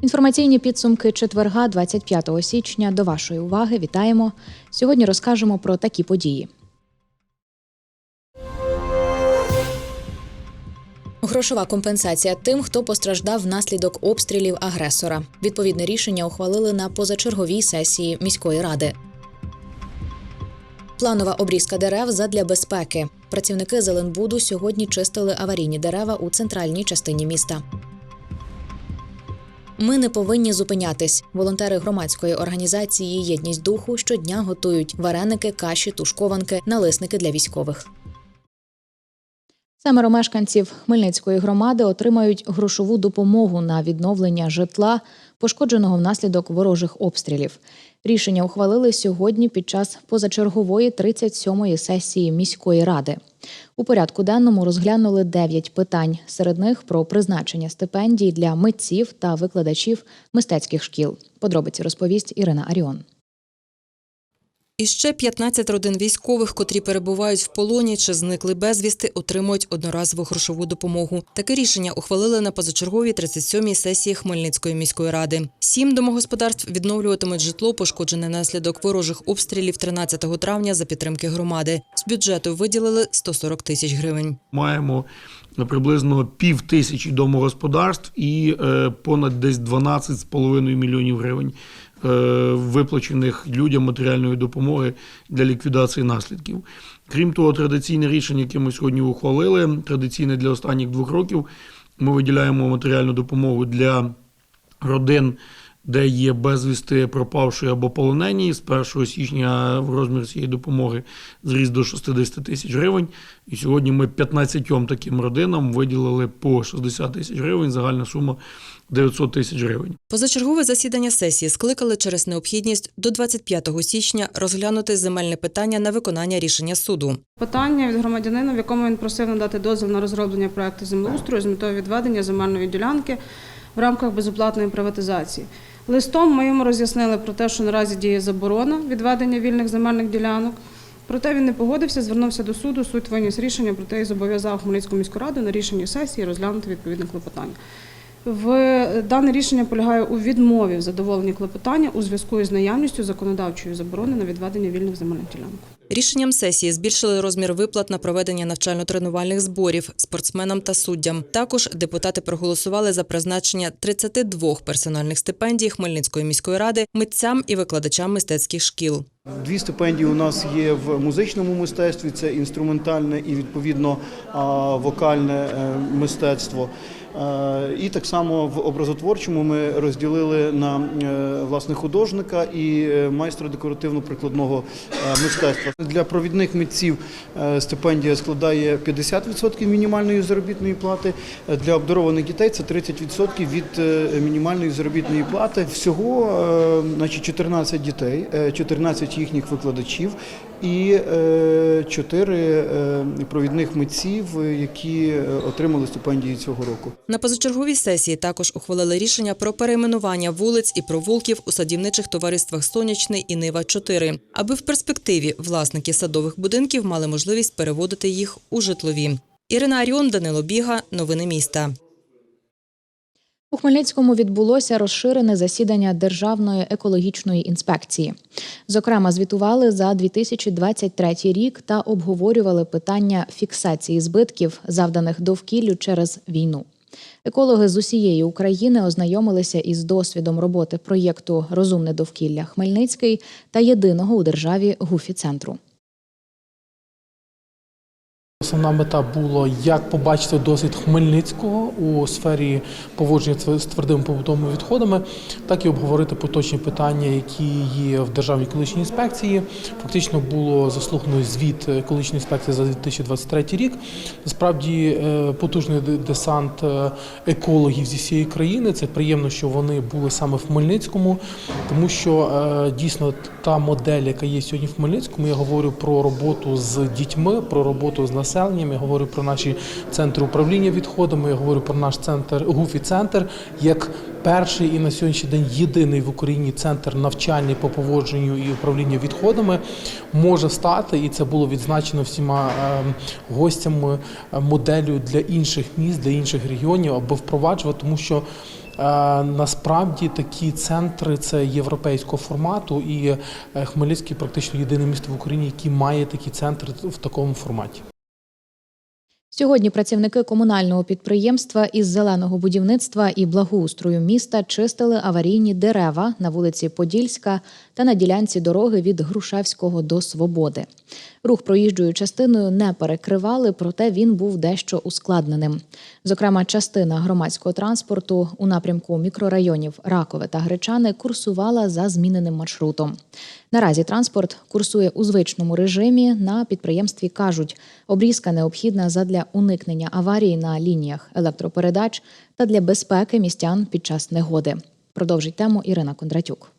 Інформаційні підсумки четверга, 25 січня. До вашої уваги вітаємо. Сьогодні розкажемо про такі події. Грошова компенсація тим, хто постраждав внаслідок обстрілів агресора. Відповідне рішення ухвалили на позачерговій сесії міської ради. Планова обрізка дерев задля безпеки. Працівники Зеленбуду сьогодні чистили аварійні дерева у центральній частині міста. Ми не повинні зупинятись. Волонтери громадської організації Єдність духу щодня готують вареники, каші, тушкованки, налисники для військових. Семеро мешканців Хмельницької громади отримають грошову допомогу на відновлення житла, пошкодженого внаслідок ворожих обстрілів. Рішення ухвалили сьогодні під час позачергової 37-ї сесії міської ради. У порядку денному розглянули 9 питань. Серед них про призначення стипендій для митців та викладачів мистецьких шкіл. Подробиці розповість Ірина Аріон. І ще 15 родин військових, котрі перебувають в полоні чи зникли безвісти, отримують одноразову грошову допомогу. Таке рішення ухвалили на позачерговій 37-й сесії Хмельницької міської ради. Сім домогосподарств відновлюватимуть житло, пошкоджене наслідок ворожих обстрілів 13 травня за підтримки громади. З бюджету виділили 140 тисяч гривень. маємо приблизно пів тисячі домогосподарств і е, понад десь 12,5 мільйонів гривень виплачених людям матеріальної допомоги для ліквідації наслідків. Крім того, традиційне рішення, яке ми сьогодні ухвалили, традиційне для останніх двох років, ми виділяємо матеріальну допомогу для родин. Де є безвісти пропавші або полонені з 1 січня в розмір цієї допомоги зріс до 60 тисяч гривень. І сьогодні ми 15 таким родинам виділили по 60 тисяч гривень. Загальна сума 900 тисяч гривень. Позачергове засідання сесії скликали через необхідність до 25 січня розглянути земельне питання на виконання рішення суду. Питання від громадянина, в якому він просив надати дозвіл на розроблення проекту землеустрою з метою відведення земельної ділянки в рамках безоплатної приватизації. Листом ми йому роз'яснили про те, що наразі діє заборона відведення вільних земельних ділянок. Проте він не погодився, звернувся до суду. Суд виніс рішення, проте і зобов'язав Хмельницьку міську раду на рішенні сесії розглянути відповідне клопотання. В дане рішення полягає у відмові в задоволенні клопотання у зв'язку із наявністю законодавчої заборони на відведення вільних земельних ділянок. Рішенням сесії збільшили розмір виплат на проведення навчально-тренувальних зборів спортсменам та суддям. Також депутати проголосували за призначення 32 персональних стипендій Хмельницької міської ради митцям і викладачам мистецьких шкіл. Дві стипендії у нас є в музичному мистецтві: це інструментальне і відповідно вокальне е, мистецтво. Е, І так само в образотворчому ми розділили на е, власне художника і е, майстра декоративно-прикладного мистецтва. Для провідних митців стипендія складає 50% мінімальної заробітної плати. Для обдарованих дітей це 30% від мінімальної заробітної плати. Всього значить, 14 дітей, е, 14 їхніх викладачів і 4 провідних митців, е, які е, отримали стипендії цього року. На позачерговій сесії також ухвалили рішення про перейменування вулиць і провулків у садівничих товариствах Сонячний і Нива 4 аби в перспективі власники садових будинків мали можливість переводити їх у житлові. Ірина Аріон, Данило Біга, новини міста. У Хмельницькому відбулося розширене засідання Державної екологічної інспекції. Зокрема, звітували за 2023 рік та обговорювали питання фіксації збитків, завданих довкіллю через війну. Екологи з усієї України ознайомилися із досвідом роботи проєкту Розумне довкілля Хмельницький та єдиного у державі гуфі центру. Основна мета була як побачити досвід Хмельницького у сфері поводження з твердими побутовими відходами, так і обговорити поточні питання, які є в Державній екологічній інспекції. Фактично було заслухано звіт екологічної інспекції за 2023 рік. Насправді е, потужний десант е, екологів зі всієї країни. Це приємно, що вони були саме в Хмельницькому, тому що е, дійсно та модель, яка є сьогодні в Хмельницькому, я говорю про роботу з дітьми, про роботу з населенням. Населенням. Я говорю про наші центри управління відходами. Я говорю про наш центр гуфі центр як перший і на сьогоднішній день єдиний в Україні центр навчальний по поводженню і управлінню відходами може стати, і це було відзначено всіма е, гостями е, моделлю для інших міст, для інших регіонів, аби впроваджувати, тому що. Е, Насправді такі центри це європейського формату, і е, Хмельницький практично єдине місто в Україні, яке має такі центри в такому форматі. Сьогодні працівники комунального підприємства із зеленого будівництва і благоустрою міста чистили аварійні дерева на вулиці Подільська та на ділянці дороги від Грушевського до Свободи. Рух проїжджою частиною не перекривали, проте він був дещо ускладненим. Зокрема, частина громадського транспорту у напрямку мікрорайонів Ракове та Гречани курсувала за зміненим маршрутом. Наразі транспорт курсує у звичному режимі. На підприємстві кажуть, обрізка необхідна задля уникнення аварії на лініях електропередач та для безпеки містян під час негоди. Продовжить тему Ірина Кондратюк.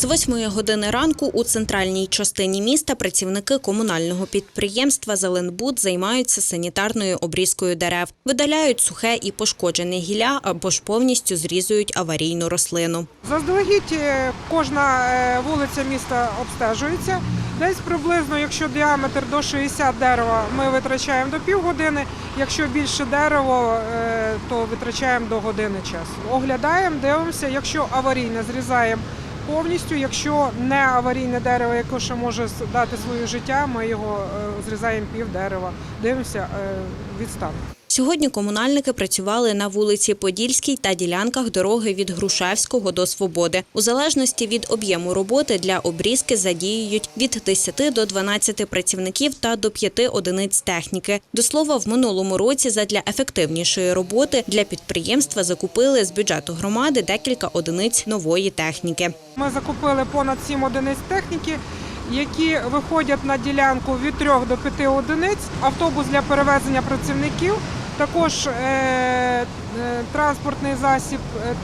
З 8 години ранку у центральній частині міста працівники комунального підприємства Зеленбуд займаються санітарною обрізкою дерев, видаляють сухе і пошкоджене гілля або ж повністю зрізують аварійну рослину. Заздалегідь е, кожна е, вулиця міста обстежується. Десь приблизно, якщо діаметр до 60 дерева, ми витрачаємо до півгодини. Якщо більше дерево, е, то витрачаємо до години часу. Оглядаємо, дивимося, якщо аварійне, зрізаємо повністю. Якщо не аварійне дерево, яке ще може дати своє життя, ми його е, зрізаємо пів дерева, дивимося е, від стану. Сьогодні комунальники працювали на вулиці Подільській та ділянках дороги від Грушевського до Свободи. У залежності від об'єму роботи для обрізки задіюють від 10 до 12 працівників та до 5 одиниць техніки. До слова, в минулому році задля ефективнішої роботи для підприємства закупили з бюджету громади декілька одиниць нової техніки. Ми закупили понад 7 одиниць техніки, які виходять на ділянку від 3 до 5 одиниць, автобус для перевезення працівників, також е, е, транспортний засіб, е,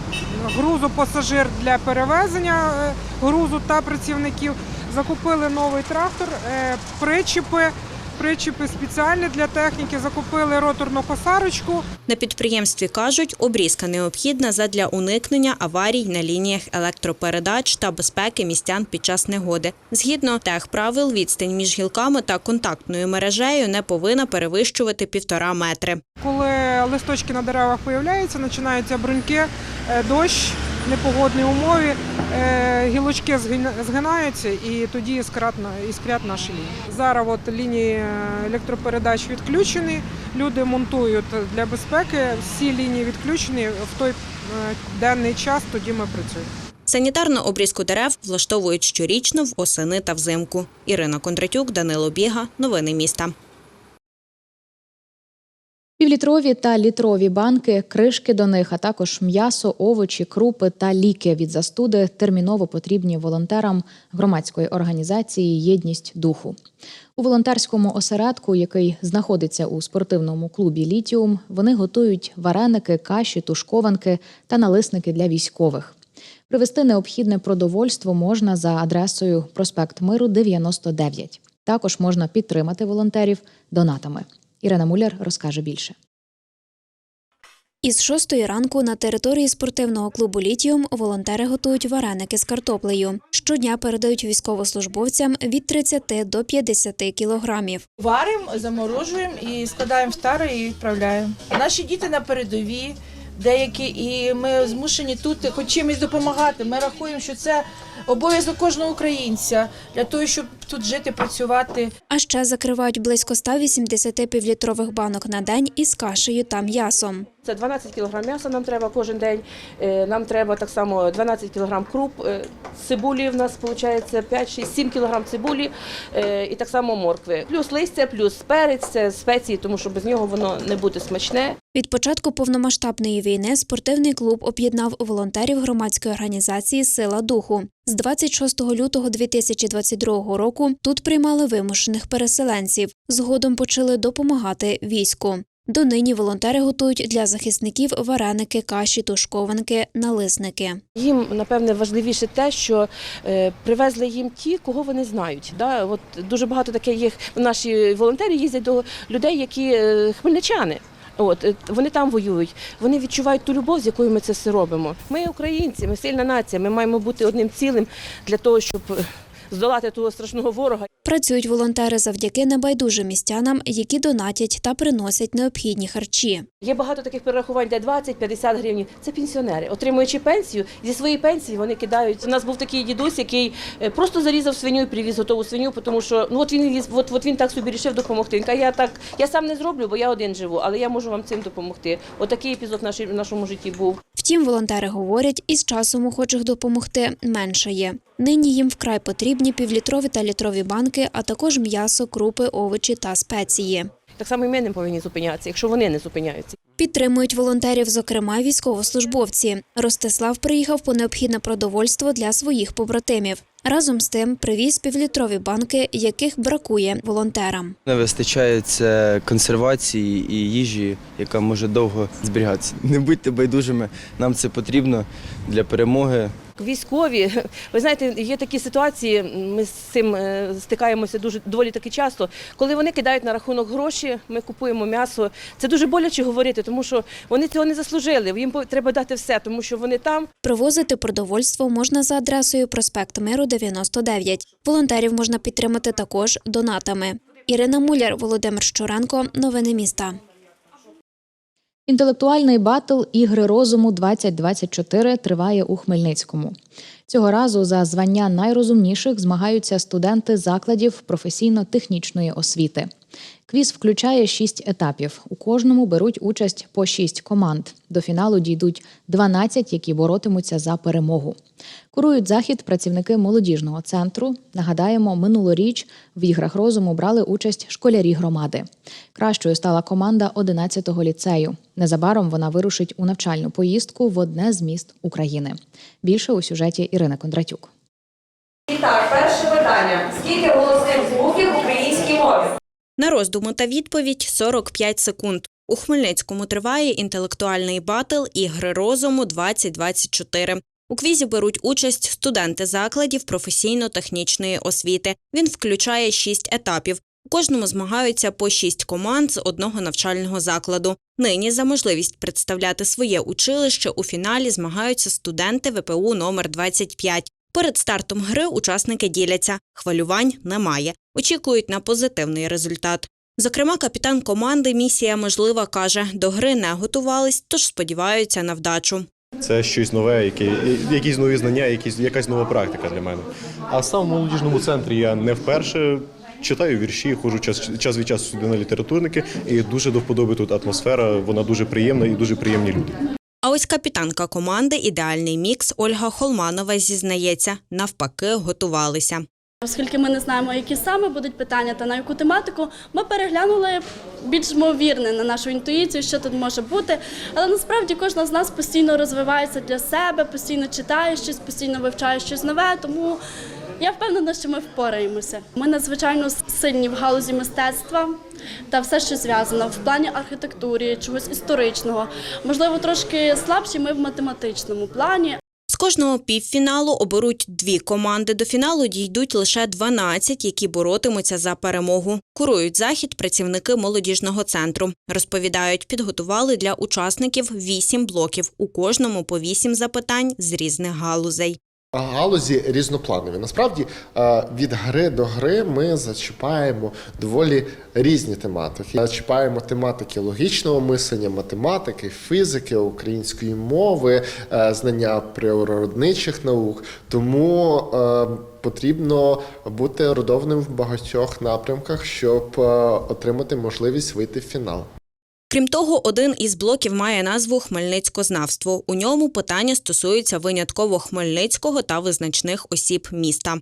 грузопасажир для перевезення грузу та працівників. Закупили новий трактор, причіпи, причіпи спеціальні для техніки, закупили роторну косарочку. На підприємстві кажуть, обрізка необхідна задля уникнення аварій на лініях електропередач та безпеки містян під час негоди. Згідно техправил, відстань між гілками та контактною мережею не повинна перевищувати півтора метри. Коли листочки на деревах появляються, починаються бруньки, е, дощ, непогодні умови, е, гілочки згина- згинаються і тоді іскрять, на- наші лінії. Зараз от лінії е, електропередач відключені, люди монтують для безпеки, всі лінії відключені в той е, денний час, тоді ми працюємо. Санітарну обрізку дерев влаштовують щорічно в осени та взимку. Ірина Кондратюк, Данило Біга. Новини міста. Півлітрові та літрові банки, кришки до них, а також м'ясо, овочі, крупи та ліки від застуди терміново потрібні волонтерам громадської організації Єдність духу. У волонтерському осередку, який знаходиться у спортивному клубі Літіум, вони готують вареники, каші, тушкованки та налисники для військових. Привезти необхідне продовольство можна за адресою проспект Миру 99. Також можна підтримати волонтерів донатами. Ірина Муляр розкаже більше. Із шостої ранку на території спортивного клубу Літіум волонтери готують вареники з картоплею. Щодня передають військовослужбовцям від 30 до 50 кілограмів. Варимо, заморожуємо і складаємо в тари і відправляємо. Наші діти на передовій, деякі, і ми змушені тут хоч чимось допомагати. Ми рахуємо, що це обов'язок кожного українця для того, щоб тут жити, працювати. А ще закривають близько 180 півлітрових банок на день із кашею та м'ясом. Це 12 кг м'яса нам треба кожен день. Е, Нам треба так само 12 кг круп. Е, Цибулі в нас виходить 5, 6, 7 кг цибулі е, і так само моркви. Плюс листя, плюс перець, це спеції, тому що без нього воно не буде смачне. Від початку повномасштабної війни спортивний клуб об'єднав волонтерів громадської організації Сила духу. З 26 лютого 2022 року тут приймали вимушених переселенців. Згодом почали допомагати війську. Донині волонтери готують для захисників вареники, каші, тушкованки, налисники. Їм напевне важливіше те, що е, привезли їм ті, кого вони знають. Да? От дуже багато таких їх наші волонтери їздять до людей, які е, хмельничани. От е, вони там воюють. Вони відчувають ту любов, з якою ми це все робимо. Ми українці, ми сильна нація. Ми маємо бути одним цілим для того, щоб е, здолати того страшного ворога. Працюють волонтери завдяки небайдужим містянам, які донатять та приносять необхідні харчі. Є багато таких перерахувань, де 20-50 гривень. Це пенсіонери. Отримуючи пенсію, зі своєї пенсії вони кидають. У нас був такий дідусь, який е, просто зарізав свиню і привіз готову свиню, тому що ну от він от, от він так собі рішив допомогти. Він каже, я так я сам не зроблю, бо я один живу, але я можу вам цим допомогти. Отакий епізод в нашій- в нашому житті був. Втім, волонтери говорять, із часом охочих допомогти меншає. Нині їм вкрай потрібні півлітрові та літрові банки, а також м'ясо, крупи, овочі та спеції. Так само і ми не повинні зупинятися, якщо вони не зупиняються. Підтримують волонтерів, зокрема військовослужбовці. Ростислав приїхав по необхідне продовольство для своїх побратимів. Разом з тим привіз півлітрові банки, яких бракує волонтерам. Не вистачає це консервації і їжі, яка може довго зберігатися. Не будьте байдужими, нам це потрібно для перемоги. Військові, ви знаєте, є такі ситуації. Ми з цим е, стикаємося дуже доволі таки часто. Коли вони кидають на рахунок гроші, ми купуємо м'ясо. Це дуже боляче говорити, тому що вони цього не заслужили. Їм треба дати все, тому що вони там. Привозити продовольство можна за адресою проспект Миру 99. Волонтерів можна підтримати також донатами. Ірина Муляр, Володимир Щуренко. Новини міста. Інтелектуальний батл Ігри розуму 2024 триває у Хмельницькому. Цього разу за звання найрозумніших змагаються студенти закладів професійно-технічної освіти. Квіз включає шість етапів. У кожному беруть участь по шість команд. До фіналу дійдуть 12, які боротимуться за перемогу. Курують захід працівники молодіжного центру. Нагадаємо, минулоріч в іграх розуму брали участь школярі громади. Кращою стала команда 11-го ліцею. Незабаром вона вирушить у навчальну поїздку в одне з міст України. Більше у сюжеті Ірини Кондратюк. І так, перше питання. Скільки голосних звуків? На роздуму та відповідь 45 секунд. У Хмельницькому триває інтелектуальний батл ігри розуму 2024. У квізі беруть участь студенти закладів професійно-технічної освіти. Він включає шість етапів. У кожному змагаються по шість команд з одного навчального закладу. Нині за можливість представляти своє училище у фіналі змагаються студенти ВПУ номер 25. Перед стартом гри учасники діляться. Хвилювань немає. Очікують на позитивний результат. Зокрема, капітан команди Місія можлива каже, до гри не готувались, тож сподіваються на вдачу. Це щось нове, якісь нові знання, якісь, якась нова практика для мене. А сам в молодіжному центрі я не вперше читаю вірші, ходжу час, час від часу сюди на літературники, і дуже до вподоби тут атмосфера, вона дуже приємна і дуже приємні люди. А ось капітанка команди Ідеальний мікс Ольга Холманова зізнається, навпаки, готувалися. Оскільки ми не знаємо, які саме будуть питання та на яку тематику, ми переглянули більш ймовірне на нашу інтуїцію, що тут може бути. Але насправді кожна з нас постійно розвивається для себе, постійно читає щось, постійно вивчає щось нове. Тому я впевнена, що ми впораємося. Ми надзвичайно сильні в галузі мистецтва та все, що зв'язано в плані архітектури, чогось історичного. Можливо, трошки слабші ми в математичному плані, кожного півфіналу оберуть дві команди. До фіналу дійдуть лише 12, які боротимуться за перемогу. Курують захід працівники молодіжного центру. Розповідають, підготували для учасників вісім блоків. У кожному по вісім запитань з різних галузей. Галузі різнопланові. Насправді е, від гри до гри ми зачіпаємо доволі різні тематики. Зачіпаємо тематики логічного мислення, математики, фізики, української мови, е, знання природничих наук. Тому е, потрібно бути родовним в багатьох напрямках, щоб е, отримати можливість вийти в фінал. Крім того, один із блоків має назву Хмельницькознавство. У ньому питання стосуються винятково Хмельницького та визначних осіб міста.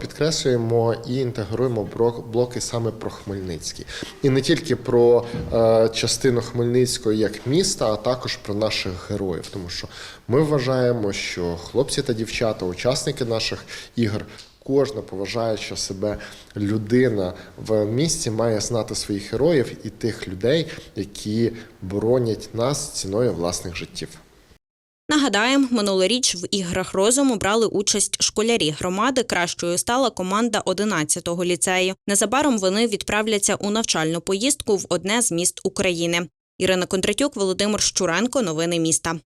Підкреслюємо і інтегруємо блоки саме про Хмельницький. І не тільки про е, частину Хмельницького як міста, а також про наших героїв. Тому що ми вважаємо, що хлопці та дівчата, учасники наших ігор, Кожна поважаюча себе людина в місті має знати своїх героїв і тих людей, які боронять нас ціною власних життів. Нагадаємо, минулоріч в іграх розуму брали участь школярі громади. Кращою стала команда 11-го ліцею. Незабаром вони відправляться у навчальну поїздку в одне з міст України. Ірина Кондратюк, Володимир Щуренко. Новини міста.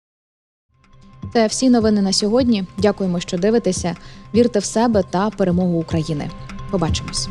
Це всі новини на сьогодні. Дякуємо, що дивитеся. Вірте в себе та перемогу України. Побачимось.